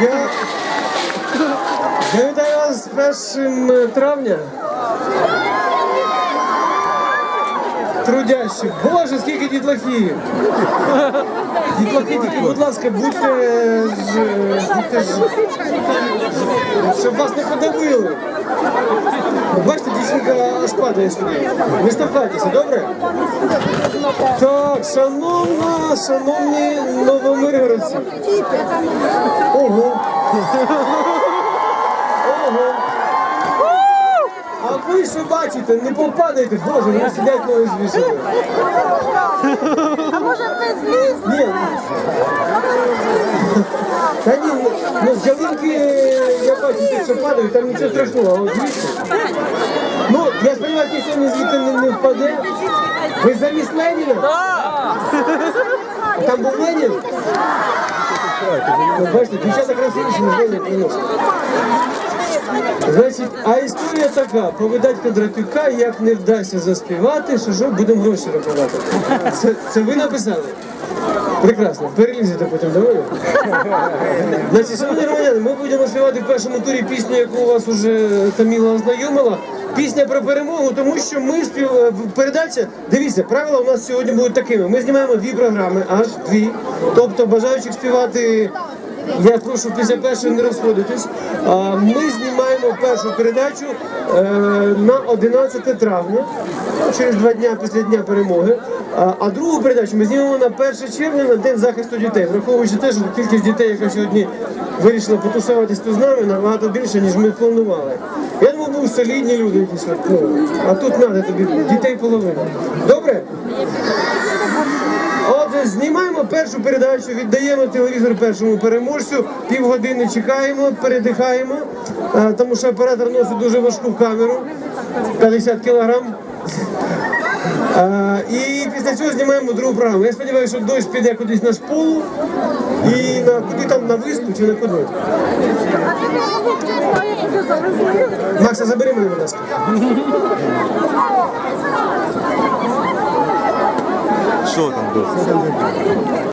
Я, вітаю вас з 1 травня. Трудящих. Боже, скільки дітлахів! Дітлахи, тільки, будь ласка, будьте ж, будьте ж, щоб вас не подавили. Бачите, дівчинка аж падає сюди. Не штовхайтеся, добре? Так, шановна, шановні новомиргородці. Ого. Ого. А ви що бачите? Не попадайте, боже, вони сидять ноги звісили. А може ти зліз? Ні. Та ні, ну, з ялинки я бачу, що падають, там нічого страшного, а от звідси. Ну, я сподіваюся, ніхто не звідти не, не впаде. Ви замість Леніна? Там був Ленін? Ну, бачите, дівчата красивіші, ніж Ленін приносить. Значить, а історія така: повидать Кондратюка, як не вдасться заспівати, що що будемо гроші рахувати. Це, це ви написали? Прекрасно, перелізете потім давай. Значить, шановні громадяни, ми будемо співати в першому турі пісню, яку у вас вже Таміла ознайомила. Пісня про перемогу, тому що ми спів... е, передача. Дивіться, правила у нас сьогодні будуть такими. Ми знімаємо дві програми, аж дві. Тобто бажаючих співати. Я прошу після першої не розходитись. Ми знімаємо першу передачу е, на 11 травня, через два дня після дня перемоги. А, другу передачу ми знімемо на 1 червня на день захисту дітей, враховуючи те, що кількість дітей, яка сьогодні вирішила потусуватись тут з нами, набагато більше, ніж ми планували. Я думав, будуть солідні люди якісь. Ну, а тут треба тобі дітей половина. Добре? Отже, знімаємо першу передачу, віддаємо телевізор першому переможцю, півгодини чекаємо, передихаємо, е, тому що оператор носить дуже важку камеру, 50 кілограм. Е, І після цього знімаємо другу програму. Я сподіваюся, що дощ піде кудись на шполу і на куди там на виспу чи на куди. Макса, забери мене, будь ласка. Що там, досі?